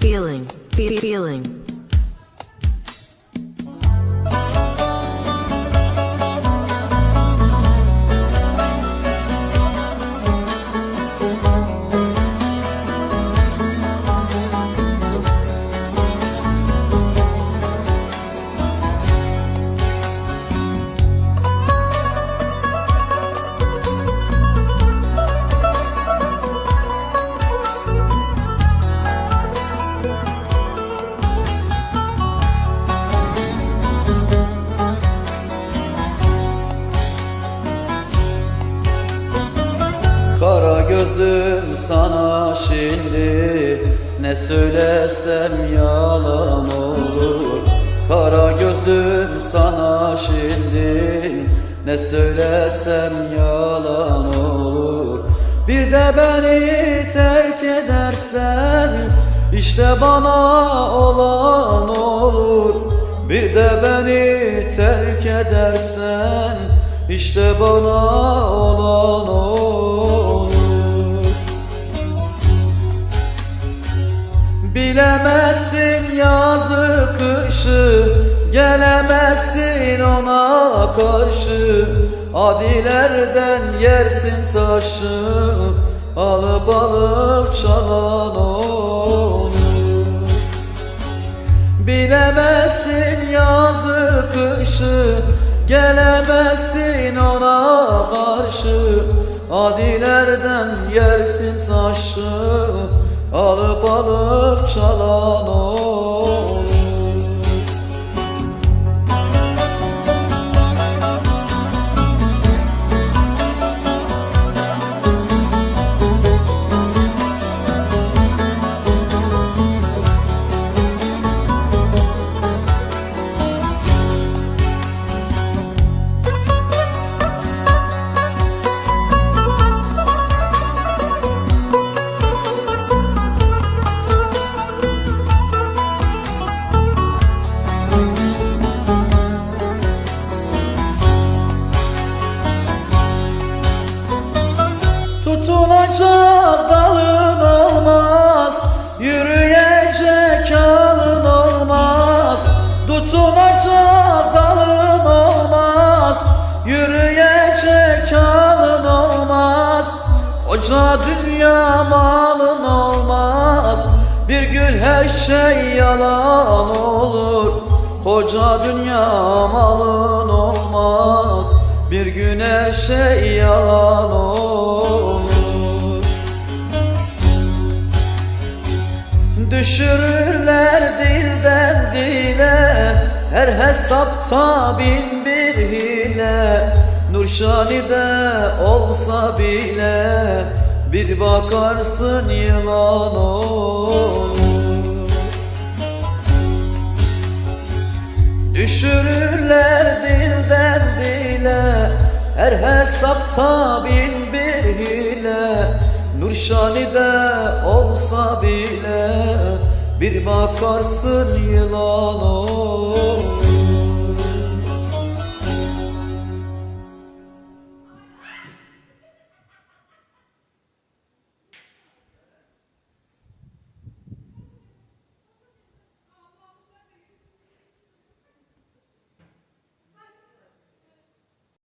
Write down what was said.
feeling, fe- feeling. Sana şimdi Ne söylesem yalan olur. Kara gözlüm sana şimdi Ne söylesem yalan olur. Bir de beni terk edersen işte bana olan olur. Bir de beni terk edersen işte bana olan olur Bilemezsin yazı kışı Gelemezsin ona karşı. Adilerden yersin taşı Alıp alıp çalan olur Bilemezsin yazı kışı Gelemezsin ona karşı. Adilerden yersin taşı Alıp alıp çalan olur Tutunacak dalın olmaz Yürüyecek alın olmaz. Tutunacak dalın olmaz Yürüyecek alın olmaz. Koca dünya malın olmaz Bir gün her şey yalan olur. Koca dünya malın olmaz Bir gün her şey yalan olur Düşürürler dilden dile Her hesapta bin bir hile. Nurşani'de olsa bile Bir bakarsın yılan olur. Düşürürler dilden dile Her hesapta bin bir hile. Nurşani'de olsa bile Bir bakarsın yılan olur